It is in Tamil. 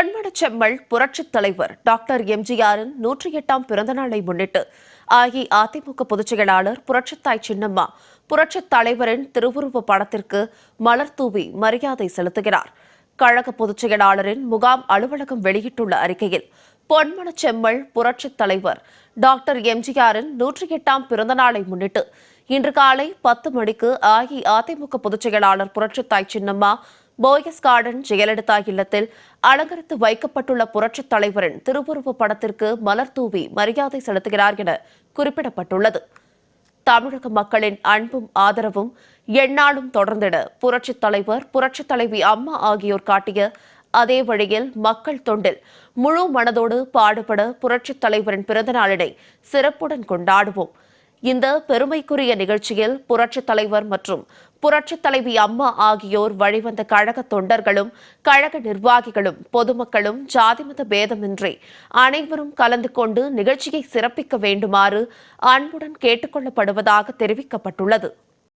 பொன்மனச்செம்மல் புரட்சித் தலைவர் டாக்டர் எம்ஜிஆரின் நூற்றி எட்டாம் பிறந்தநாளை முன்னிட்டு அஇஅதிமுக பொதுச் செயலாளர் புரட்சித்தாய் சின்னம்மா புரட்சித் தலைவரின் திருவுருவ படத்திற்கு மலர் தூவி மரியாதை செலுத்துகிறார். கழக பொதுச் செயலாளரின் முகாம் அலுவலகம் வெளியிட்டுள்ள அறிக்கையில் பொன்மனச்செம்மல் புரட்சித் தலைவர் டாக்டர் எம்ஜிஆரின் நூற்றி எட்டாம் பிறந்தநாளை முன்னிட்டு இன்று காலை பத்து மணிக்கு அஇஅதிமுக பொதுச் செயலாளர் புரட்சித்தாய் சின்னம்மா போயஸ் கார்டன் ஜெயலலிதா இல்லத்தில் அலங்கரித்து வைக்கப்பட்டுள்ள புரட்சித் தலைவரின் திருவுருவ படத்திற்கு மலர் தூவி மரியாதை செலுத்துகிறார் என குறிப்பிடப்பட்டுள்ளது. தமிழக மக்களின் அன்பும் ஆதரவும் எந்நாளும் தொடர்ந்திட புரட்சித் தலைவர் புரட்சித் தலைவி அம்மா ஆகியோர் காட்டிய அதே வழியில் மக்கள் தொண்டில் முழு மனதோடு பாடுபட புரட்சித் தலைவரின் பிறந்த நாளினை சிறப்புடன் கொண்டாடுவோம். இந்த பெருமைக்குரிய நிகழ்ச்சியில் புரட்சித் தலைவர் மற்றும் புரட்சித் தலைவி அம்மா ஆகியோர் வழிவந்த கழக தொண்டர்களும் கழக நிர்வாகிகளும் பொதுமக்களும் ஜாதிமத பேதமின்றி அனைவரும் கலந்து கொண்டு நிகழ்ச்சியை சிறப்பிக்க வேண்டுமாறு அன்புடன் கேட்டுக் கொள்ளப்படுவதாக தெரிவிக்கப்பட்டுள்ளது.